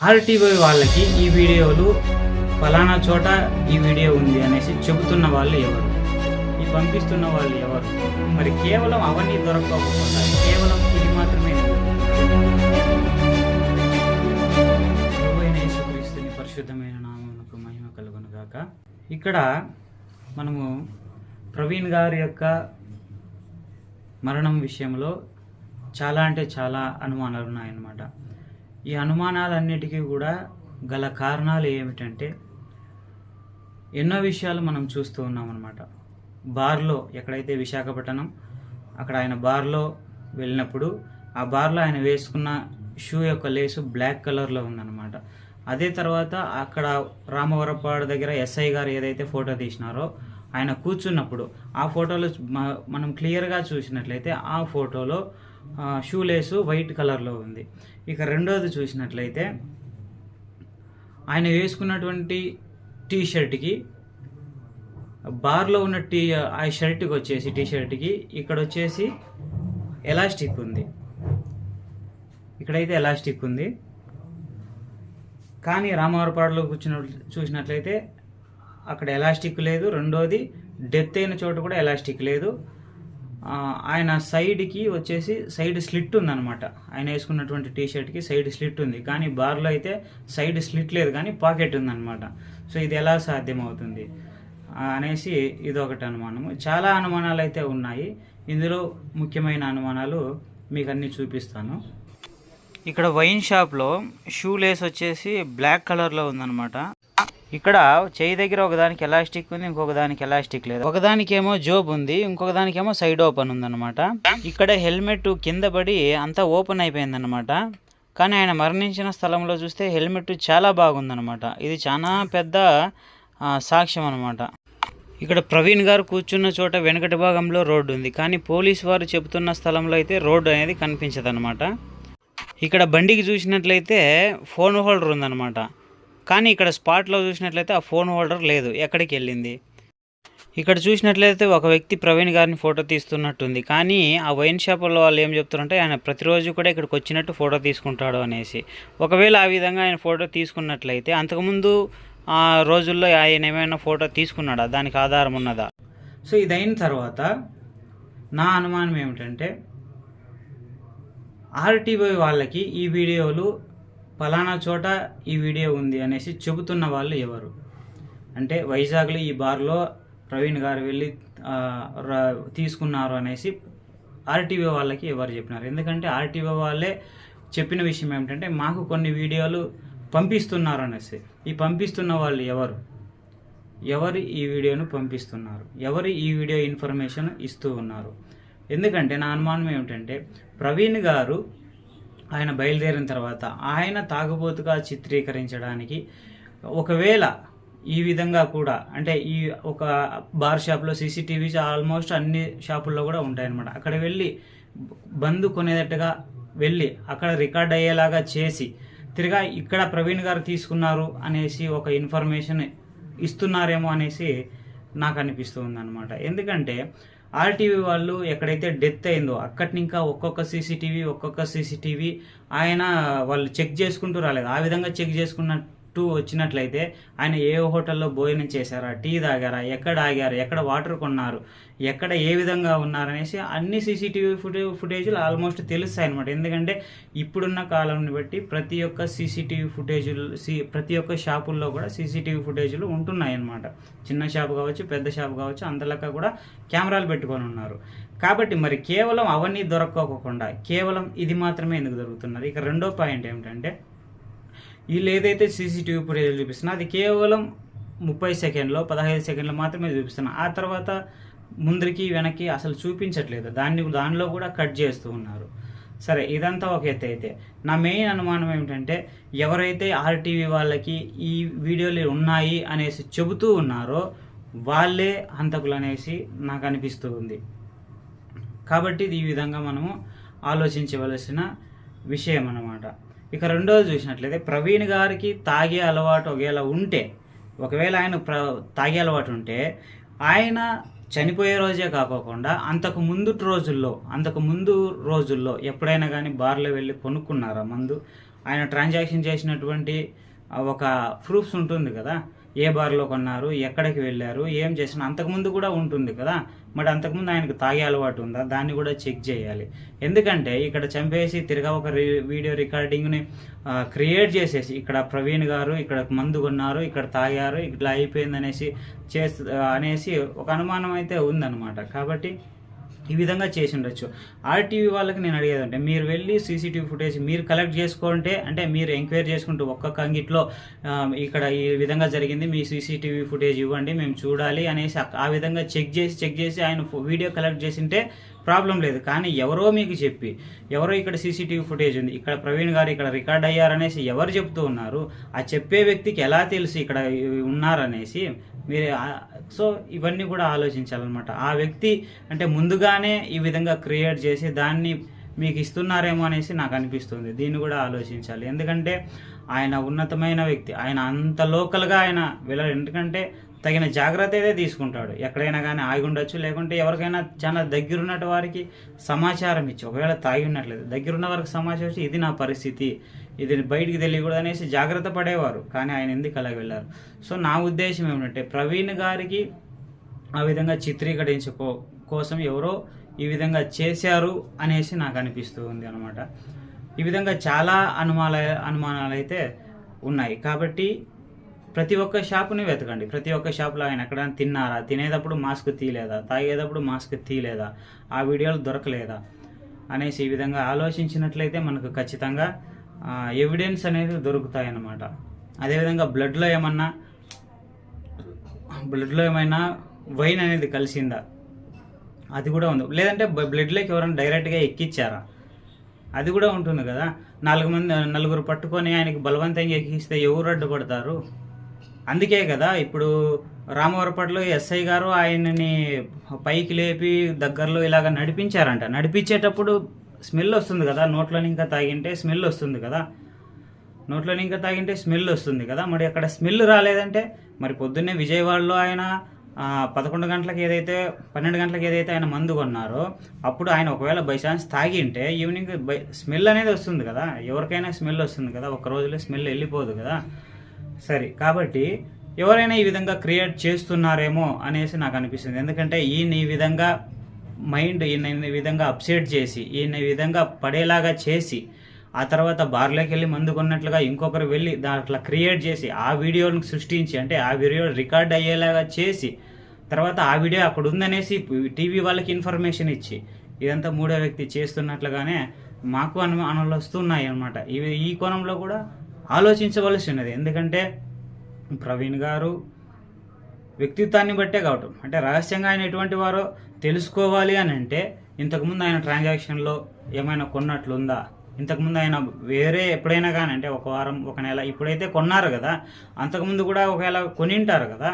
RTV వాళ్ళకి ఈ వీడియోలు ఫలానా చోట ఈ వీడియో ఉంది అనేసి చెబుతున్న వాళ్ళు ఎవరు? ఈ పంపిస్తున్న వాళ్ళు ఎవరు? మరి కేవలం అవన్నీ దొరకకపోకుండా కేవలం ఇది మాత్రమే ప్రభువైన యేసుక్రీస్తుని పరిశుద్ధమైన నామమునకు మహిమ కలుగును గాక ఇక్కడ మనము ప్రవీణ్ గారి యొక్క మరణం విషయంలో చాలా అంటే చాలా అనుమానాలు ఉన్నాయన్నమాట. ఈ అనుమానాలన్నిటికీ కూడా గల కారణాలు ఏమిటంటే ఎన్నో విషయాలు మనం చూస్తూ ఉన్నాం అనమాట బార్లో ఎక్కడైతే విశాఖపట్నం అక్కడ ఆయన బార్లో వెళ్ళినప్పుడు ఆ బార్లో ఆయన వేసుకున్న షూ యొక్క లేసు బ్లాక్ కలర్లో ఉందన్నమాట. అదే తర్వాత అక్కడ రామవరపాడు దగ్గర ఎస్ఐ గారు ఏదైతే ఫోటో తీసినారో ఆయన కూర్చున్నప్పుడు ఆ ఫోటోలో మనం క్లియర్గా చూసినట్లయితే ఆ ఫోటోలో షూ లేసు వైట్ కలర్లో ఉంది. ఇక రెండోది చూసినట్లయితే ఆయన వేసుకున్నటువంటి టీ షర్ట్కి బార్లో ఉన్న టీ ఆ షర్ట్కి వచ్చేసి టీ షర్ట్కి ఇక్కడ వచ్చేసి ఎలాస్టిక్ ఉంది. ఇక్కడైతే ఎలాస్టిక్ ఉంది. కానీ రామవరపాడులో కూర్చున్న చూసినట్లయితే అక్కడ ఎలాస్టిక్ లేదు. రెండోది డెత్ అయిన చోట కూడా ఎలాస్టిక్ లేదు. ఆయన సైడ్కి వచ్చేసి సైడ్ స్లిట్ ఉందన్నమాట. ఆయన వేసుకున్నటువంటి టీ షర్ట్కి సైడ్ స్లిట్ ఉంది. కానీ బార్లో అయితే సైడ్ స్లిట్ లేదు కానీ పాకెట్ ఉందన్నమాట. సో ఇది ఎలా సాధ్యమవుతుంది? అనేసి ఇదొకటి అనుమానము. చాలా అనుమానాలు అయితే ఉన్నాయి. ఇందులో ముఖ్యమైన అనుమానాలు మీకు అన్ని చూపిస్తాను. ఇక్కడ వైన్ షాప్లో షూ లేస్ వచ్చేసి బ్లాక్ కలర్లో ఉందన్నమాట. ఇక్కడ చేయి దగ్గర ఒకదానికి ఎలాస్టిక్ ఉంది ఇంకొక దానికి ఎలాస్టిక్ లేదు. ఒకదానికేమో జోబ్ ఉంది ఇంకొక దానికేమో సైడ్ ఓపెన్ ఉందన్నమాట. ఇక్కడ హెల్మెట్ కింద పడి అంతా ఓపెన్ అయిపోయిందన్నమాట. కానీ ఆయన మరణించిన స్థలంలో చూస్తే హెల్మెట్ చాలా బాగుందన్నమాట. ఇది చాలా పెద్ద సాక్ష్యం అన్నమాట. ఇక్కడ ప్రవీణ్ గారు కూర్చున్న చోట వెనుకటి భాగంలో రోడ్డు ఉంది. కానీ పోలీస్ వారు చెబుతున్న స్థలంలో అయితే రోడ్డు అనేది కనిపించదన్నమాట. ఇక్కడ బండికి చూసినట్లయితే ఫోన్ హోల్డర్ ఉందన్నమాట. కానీ ఇక్కడ స్పాట్లో చూసినట్లయితే ఆ ఫోన్ హోల్డర్ లేదు. ఎక్కడికి వెళ్ళింది? ఇక్కడ చూసినట్లయితే ఒక వ్యక్తి ప్రవీణ్ గారిని ఫోటో తీస్తున్నట్టుంది. కానీ ఆ వైన్ షాపుల్లో వాళ్ళు ఏం చెప్తున్నారంటే ఆయన ప్రతిరోజు కూడా ఇక్కడికి వచ్చినట్టు ఫోటో తీసుకుంటాడు అనేసి. ఒకవేళ ఆ విధంగా ఆయన ఫోటో తీసుకున్నట్లయితే అంతకుముందు ఆ రోజుల్లో ఆయన ఏమైనా ఫోటో తీసుకున్నాడా? దానికి ఆధారం ఉన్నదా? సో ఇది అయిన తర్వాత నా అనుమానం ఏమిటంటే ఆర్టీవీ వాళ్ళకి ఈ వీడియోలు ఫలానా చోట ఈ వీడియో ఉంది అనేసి చెబుతున్న వాళ్ళు ఎవరు? అంటే వైజాగ్లో ఈ బార్లో ప్రవీణ్ గారు వెళ్ళి తీసుకున్నారు అనేసి ఆర్టీవీ వాళ్ళకి ఎవరు చెప్పినారు? ఎందుకంటే ఆర్టీవీ వాళ్ళే చెప్పిన విషయం ఏమిటంటే మాకు కొన్ని వీడియోలు పంపిస్తున్నారు అనేసి. ఈ పంపిస్తున్న వాళ్ళు ఎవరు? ఎవరు ఈ వీడియోను పంపిస్తున్నారు? ఎవరు ఈ వీడియో ఇన్ఫర్మేషన్ ఇస్తూ ఉన్నారు? ఎందుకంటే నా అనుమానం ఏమిటంటే ప్రవీణ్ గారు ఆయన బయలుదేరిన తర్వాత ఆయన తాగుబోతుగా చిత్రీకరించడానికి ఒకవేళ ఈ విధంగా కూడా అంటే ఈ ఒక బార్ షాప్లో సీసీటీవీస్ ఆల్మోస్ట్ అన్ని షాపుల్లో కూడా ఉంటాయన్నమాట. అక్కడ వెళ్ళి బంద్ కొనేటట్టుగా వెళ్ళి అక్కడ రికార్డ్ అయ్యేలాగా చేసి తిరిగా ఇక్కడ ప్రవీణ్ గారు తీసుకున్నారు అనేసి ఒక ఇన్ఫర్మేషన్ ఇస్తున్నారేమో అనేసి నాకు అనిపిస్తూ అనమాట ఎందుకంటే ఆర్టీవీ వాళ్ళు ఎక్కడైతే డెత్ అయిందో అక్కడి ఇంకా ఒక్కొక్క సీసీటీవీ ఒక్కొక్క సీసీటీవీ ఆయన వాళ్ళు చెక్ చేసుకుంటూ రాలేదు. ఆ విధంగా చెక్ టూ వచ్చినట్లయితే ఆయన ఏ హోటల్లో భోజనం చేశారా టీ తాగారా ఎక్కడ ఆగారు ఎక్కడ వాటర్ కొన్నారు ఎక్కడ ఏ విధంగా ఉన్నారనేసి అన్ని సీసీటీవీ ఫుటే ఫుటేజీలు ఆల్మోస్ట్ తెలుస్తాయి అనమాట ఎందుకంటే ఇప్పుడున్న కాలంని బట్టి ప్రతి ఒక్క సీసీటీవీ ఫుటేజీలు సి ప్రతి ఒక్క షాపుల్లో కూడా సీసీటీవీ ఫుటేజీలు ఉంటున్నాయి చిన్న షాప్ కావచ్చు పెద్ద షాప్ కావచ్చు అందరిలక కూడా కెమెరాలు పెట్టుకొని ఉన్నారు. కాబట్టి మరి కేవలం అవన్నీ దొరక్కోకుండా కేవలం ఇది మాత్రమే ఎందుకు దొరుకుతున్నది? ఇక రెండో పాయింట్ ఏమిటంటే వీళ్ళు ఏదైతే సీసీటీవీ ఫుటేజ్ చూపిస్తున్నా అది కేవలం ముప్పై సెకండ్లో పదహైదు సెకండ్లు మాత్రమే చూపిస్తున్నా. ఆ తర్వాత ముందరికి వెనక్కి అసలు చూపించట్లేదు. దాన్ని దానిలో కూడా కట్ చేస్తూ ఉన్నారు. సరే ఇదంతా ఒక ఎత్తు అయితే. నా మెయిన్ అనుమానం ఏమిటంటే ఎవరైతే ఆర్టీవీ వాళ్ళకి ఈ వీడియోలు ఉన్నాయి అనేసి చెబుతూ ఉన్నారో వాళ్ళే హంతకులు అనేసి నాకు అనిపిస్తూ ఉంది. కాబట్టి ఇది ఈ విధంగా మనము ఆలోచించవలసిన విషయం అన్నమాట. ఇక రెండోది చూసినట్లయితే ప్రవీణ్ గారికి తాగే అలవాటు ఒకవేళ ఉంటే ఒకవేళ ఆయన ప్ర తాగే అలవాటు ఉంటే ఆయన చనిపోయే రోజే కాకోకుండా అంతకు ముందు రోజుల్లో అంతకు ముందు రోజుల్లో ఎప్పుడైనా కానీ బార్లో వెళ్ళి కొనుక్కున్నారా మందు? ఆయన ట్రాన్సాక్షన్ చేసినటువంటి ఒక ప్రూఫ్స్ ఉంటుంది కదా? ఏ బార్లో కొన్నారు ఎక్కడికి వెళ్ళారు ఏం చేసిన అంతకుముందు కూడా ఉంటుంది కదా. మరి అంతకుముందు ఆయనకు తాగే అలవాటు ఉందా? దాన్ని కూడా చెక్ చేయాలి. ఎందుకంటే ఇక్కడ చంపేసి తిరగా ఒక రి- వీడియో రికార్డింగ్ని క్రియేట్ చేసేసి ఇక్కడ ప్రవీణ్ గారు ఇక్కడ మందు కొన్నారు ఇక్కడ తాగారు ఇట్లా అయిపోయింది అనేసి చేసి అనేసి ఒక అనుమానం అయితే ఉందన్నమాట. కాబట్టి ఈ విధంగా చేసి ఉండొచ్చు ఆర్టీవీ వాళ్ళకి నేను అడిగేది అంటే మీరు వెళ్ళి సీసీటీవీ ఫుటేజ్ మీరు కలెక్ట్ చేసుకుంటే అంటే మీరు ఎంక్వైరీ చేసుకుంటూ ఒక్కొక్క అంగిట్లో ఇక్కడ ఈ విధంగా జరిగింది మీ సీసీటీవీ ఫుటేజ్ ఇవ్వండి మేము చూడాలి అనేసి ఆ- విధంగా చెక్ చేసి చెక్ చేసి ఆయన వీడియో కలెక్ట్ చేసింటే ప్రాబ్లం లేదు. కానీ ఎవరో మీకు చెప్పి ఎవరో ఇక్కడ సీసీటీవీ ఫుటేజ్ ఉంది ఇక్కడ ప్రవీణ్ గారు ఇక్కడ రికార్డ్ అయ్యారనేసి ఎవరు చెప్తూ ఉన్నారు ఆ చెప్పే వ్యక్తికి ఎలా తెలుసు ఇక్కడ ఉన్నారనేసి మీరు సో ఇవన్నీ కూడా ఆలోచించాలన్నమాట. ఆ వ్యక్తి అంటే ముందుగానే ఈ విధంగా క్రియేట్ చేసి దాన్ని మీకు ఇస్తున్నారేమో అనేసి నాకు అనిపిస్తుంది. దీన్ని కూడా ఆలోచించాలి. ఎందుకంటే ఆయన ఉన్నతమైన వ్యక్తి ఆయన అంత లోకల్గా ఆయన వెళ్ళారు. ఎందుకంటే తగిన జాగ్రత్త అయితే తీసుకుంటాడు. ఎక్కడైనా కానీ ఆగి ఉండొచ్చు లేకుంటే ఎవరికైనా చాలా దగ్గరున్నట్టు వారికి సమాచారం ఇచ్చి ఒకవేళ తాగి ఉన్నట్లేదు దగ్గరున్న వారికి సమాచారం ఇచ్చి ఇది నా పరిస్థితి ఇది బయటికి తెలియకూడదు అనేసి జాగ్రత్త పడేవారు. కానీ ఆయన ఎందుకు అలా వెళ్ళారు? సో నా ఉద్దేశం ఏమిటంటే ప్రవీణ్ గారికి ఆ విధంగా చిత్రీకరించుకో కోసం ఎవరో ఈ విధంగా చేశారు అనేసి నాకు అనిపిస్తూ ఉంది అనమాట ఈ విధంగా చాలా అనుమాన అనుమానాలు అయితే ఉన్నాయి. కాబట్టి ప్రతి ఒక్క షాపుని వెతకండి. ప్రతి ఒక్క షాపులో ఆయన ఎక్కడ తిన్నారా? తినేటప్పుడు మాస్క్ తీయలేదా? తాగేటప్పుడు మాస్క్ తీయలేదా? ఆ వీడియోలు దొరకలేదా? అనేసి ఈ విధంగా ఆలోచించినట్లయితే మనకు ఖచ్చితంగా ఎవిడెన్స్ అనేది దొరుకుతాయి అన్నమాట అదేవిధంగా బ్లడ్లో ఏమన్నా బ్లడ్లో ఏమైనా వైన్ అనేది కలిసిందా? అది కూడా ఉంది. లేదంటే బ్లడ్లోకి ఎవరైనా డైరెక్ట్గా ఎక్కిచ్చారా? అది కూడా ఉంటుంది కదా. నాలుగు మంది నలుగురు పట్టుకొని ఆయనకి బలవంతంగా ఎక్కిస్తే ఎవరు అడ్డుపడతారు? అందుకే కదా ఇప్పుడు రామవరపట్లో ఎస్ఐ గారు ఆయనని పైకి లేపి దగ్గరలో ఇలాగ నడిపించారంట. నడిపించేటప్పుడు స్మెల్ వస్తుంది కదా నోట్లో ఇంకా తాగింటే స్మెల్ వస్తుంది కదా. నోట్లో ఇంకా తాగింటే స్మెల్ వస్తుంది కదా. మరి అక్కడ స్మెల్ రాలేదంటే మరి పొద్దున్నే విజయవాడలో ఆయన పదకొండు గంటలకు ఏదైతే పన్నెండు గంటలకు ఏదైతే ఆయన మందు కొన్నారో అప్పుడు ఆయన ఒకవేళ బై ఛాన్స్ తాగింటే ఈవినింగ్ బై స్మెల్ అనేది వస్తుంది కదా. ఎవరికైనా స్మెల్ వస్తుంది కదా. ఒక రోజులో స్మెల్ వెళ్ళిపోదు కదా. సరే కాబట్టి ఎవరైనా ఈ విధంగా క్రియేట్ చేస్తున్నారేమో అనేసి నాకు అనిపిస్తుంది. ఎందుకంటే ఈయన ఈ విధంగా మైండ్ ఈయన ఈ విధంగా అప్సెట్ చేసి ఈయన ఈ విధంగా పడేలాగా చేసి ఆ తర్వాత బార్లోకి వెళ్ళి మందు కొన్నట్లుగా ఇంకొకరు వెళ్ళి దాంట్లో క్రియేట్ చేసి ఆ వీడియోని సృష్టించి అంటే ఆ వీడియో రికార్డ్ అయ్యేలాగా చేసి తర్వాత ఆ వీడియో అక్కడ ఉందనేసి టీవీ వాళ్ళకి ఇన్ఫర్మేషన్ ఇచ్చి ఇదంతా మూడో వ్యక్తి చేస్తున్నట్లుగానే మాకు అనుమానాలు వస్తున్నాయి అనమాట ఇవి ఈ కోణంలో కూడా ఆలోచించవలసి ఉన్నది ఎందుకంటే ప్రవీణ్ గారు వ్యక్తిత్వాన్ని బట్టే కావటం. అంటే రహస్యంగా ఆయన ఎటువంటి వారో తెలుసుకోవాలి అని అంటే ఇంతకుముందు ఆయన ట్రాన్సాక్షన్లో ఏమైనా కొన్నట్లుందా? ఇంతకుముందు ఆయన వేరే ఎప్పుడైనా కానీ అంటే ఒక వారం ఒక నెల ఇప్పుడైతే కొన్నారు కదా అంతకుముందు కూడా ఒకవేళ కొనింటారు కదా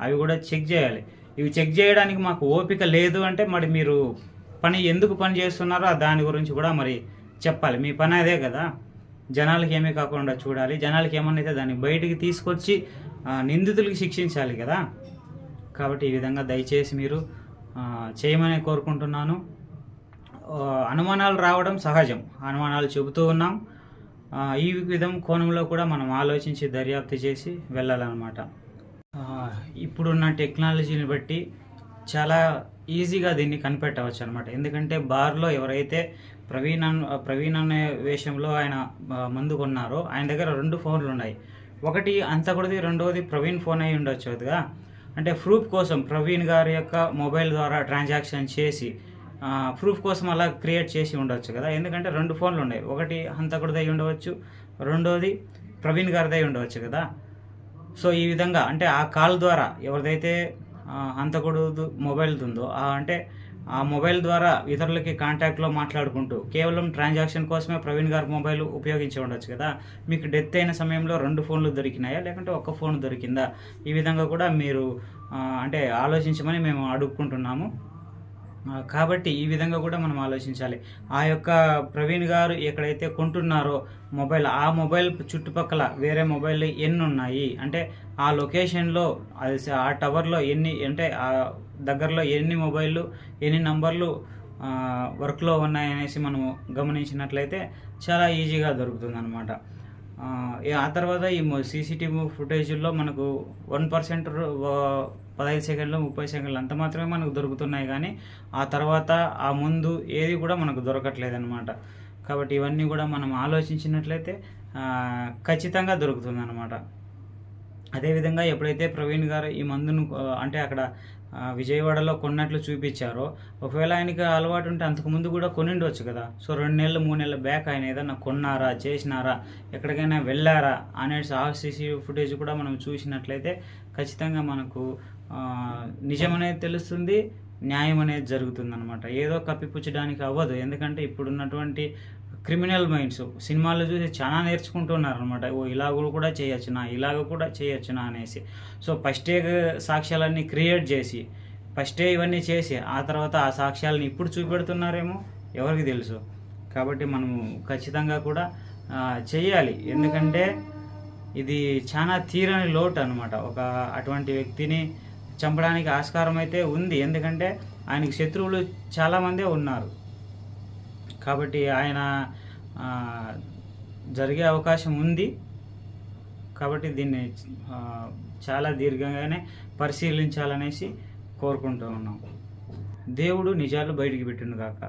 అవి కూడా చెక్ చేయాలి. ఇవి చెక్ చేయడానికి మాకు ఓపిక లేదు అంటే మరి మీరు పని ఎందుకు పని చేస్తున్నారో దాని గురించి కూడా మరి చెప్పాలి. మీ పని అదే కదా. జనాలకి ఏమీ కాకుండా చూడాలి. జనాలకి ఏమన్నైతే అయితే దాన్ని బయటికి తీసుకొచ్చి నిందితులకి శిక్షించాలి కదా. కాబట్టి ఈ విధంగా దయచేసి మీరు చేయమని కోరుకుంటున్నాను. అనుమానాలు రావడం సహజం. అనుమానాలు చెబుతూ ఉన్నాం. ఈ విధం కోణంలో కూడా మనం ఆలోచించి దర్యాప్తు చేసి వెళ్ళాలన్నమాట. ఇప్పుడున్న టెక్నాలజీని బట్టి చాలా ఈజీగా దీన్ని కనిపెట్టవచ్చు అనమాట ఎందుకంటే బార్లో ఎవరైతే ప్రవీణ్ అన్ ప్రవీణ్ అనే వేషంలో ఆయన ఆ, కొన్నారో ఆయన దగ్గర రెండు ఫోన్లు ఉన్నాయి. ఒకటి అంతకుడిది రెండవది ప్రవీణ్ ఫోన్ అయి ఉండొచ్చు కదా. అంటే ప్రూఫ్ కోసం ప్రవీణ్ గారి యొక్క మొబైల్ ద్వారా ట్రాన్సాక్షన్ చేసి ప్రూఫ్ కోసం అలా క్రియేట్ చేసి ఉండొచ్చు కదా. ఎందుకంటే రెండు ఫోన్లు ఉన్నాయి. ఒకటి హంతకుడిదై ఉండవచ్చు రెండోది ప్రవీణ్ గారిదై ఉండవచ్చు కదా. సో ఈ విధంగా అంటే ఆ కాల్ ద్వారా ఎవరిదైతే హంతకుడు మొబైల్ ఉందో అంటే ఆ మొబైల్ ద్వారా ఇతరులకి కాంటాక్ట్లో మాట్లాడుకుంటూ కేవలం ట్రాన్సాక్షన్ కోసమే ప్రవీణ్ గారి మొబైల్ ఉపయోగించి ఉండొచ్చు కదా. మీకు డెత్ అయిన సమయంలో రెండు ఫోన్లు దొరికినాయా? లేకుంటే ఒక్క ఫోన్ దొరికిందా? ఈ విధంగా కూడా మీరు అంటే ఆలోచించమని మేము అడుక్కుంటున్నాము. కాబట్టి ఈ విధంగా కూడా మనం ఆలోచించాలి. ఆ యొక్క ప్రవీణ్ గారు ఎక్కడైతే కొంటున్నారో మొబైల్ ఆ మొబైల్ చుట్టుపక్కల వేరే మొబైల్ ఎన్ని ఉన్నాయి అంటే ఆ లొకేషన్లో అది ఆ టవర్లో ఎన్ని అంటే ఆ దగ్గరలో ఎన్ని మొబైళ్ళు ఎన్ని నంబర్లు వర్క్లో ఉన్నాయనేసి మనము గమనించినట్లయితే చాలా ఈజీగా దొరుకుతుంది అనమాట ఆ తర్వాత ఈ సీసీటీవీ ఫుటేజ్లో మనకు వన్ పర్సెంట్ పదహైదు సెకండ్లు ముప్పై సెకండ్లు అంత మాత్రమే మనకు దొరుకుతున్నాయి కానీ ఆ తర్వాత ఆ ముందు ఏది కూడా మనకు దొరకట్లేదు అనమాట కాబట్టి ఇవన్నీ కూడా మనం ఆలోచించినట్లయితే ఖచ్చితంగా దొరుకుతుంది అనమాట అదేవిధంగా ఎప్పుడైతే ప్రవీణ్ గారు ఈ మందును అంటే అక్కడ విజయవాడలో కొన్నట్లు చూపించారో ఒకవేళ ఆయనకి అలవాటు ఉంటే అంతకుముందు కూడా కొనిండొచ్చు కదా. సో రెండు నెలలు మూడు నెలల బ్యాక్ ఆయన ఏదన్నా కొన్నారా చేసినారా ఎక్కడికైనా వెళ్ళారా అనేసి ఆ సీసీ ఫుటేజ్ కూడా మనం చూసినట్లయితే ఖచ్చితంగా మనకు నిజం అనేది తెలుస్తుంది న్యాయం అనేది జరుగుతుంది అనమాట ఏదో కప్పిపుచ్చడానికి అవ్వదు. ఎందుకంటే ఇప్పుడున్నటువంటి క్రిమినల్ మైండ్స్ సినిమాల్లో చూసి చాలా నేర్చుకుంటున్నారు అనమాట ఓ ఇలాగ కూడా చేయొచ్చునా ఇలాగ కూడా చేయొచ్చునా అనేసి. సో ఫస్టే సాక్ష్యాలన్నీ క్రియేట్ చేసి ఫస్టే ఇవన్నీ చేసి ఆ తర్వాత ఆ సాక్ష్యాలని ఇప్పుడు చూపెడుతున్నారేమో ఎవరికి తెలుసు. కాబట్టి మనము ఖచ్చితంగా కూడా చేయాలి ఎందుకంటే ఇది చాలా తీరని లోటు అనమాట ఒక అటువంటి వ్యక్తిని చంపడానికి ఆస్కారం అయితే ఉంది. ఎందుకంటే ఆయనకి శత్రువులు చాలామందే ఉన్నారు. కాబట్టి ఆయన జరిగే అవకాశం ఉంది. కాబట్టి దీన్ని చాలా దీర్ఘంగానే పరిశీలించాలనేసి కోరుకుంటూ ఉన్నాం. దేవుడు నిజాలు బయటికి పెట్టిండు కాక.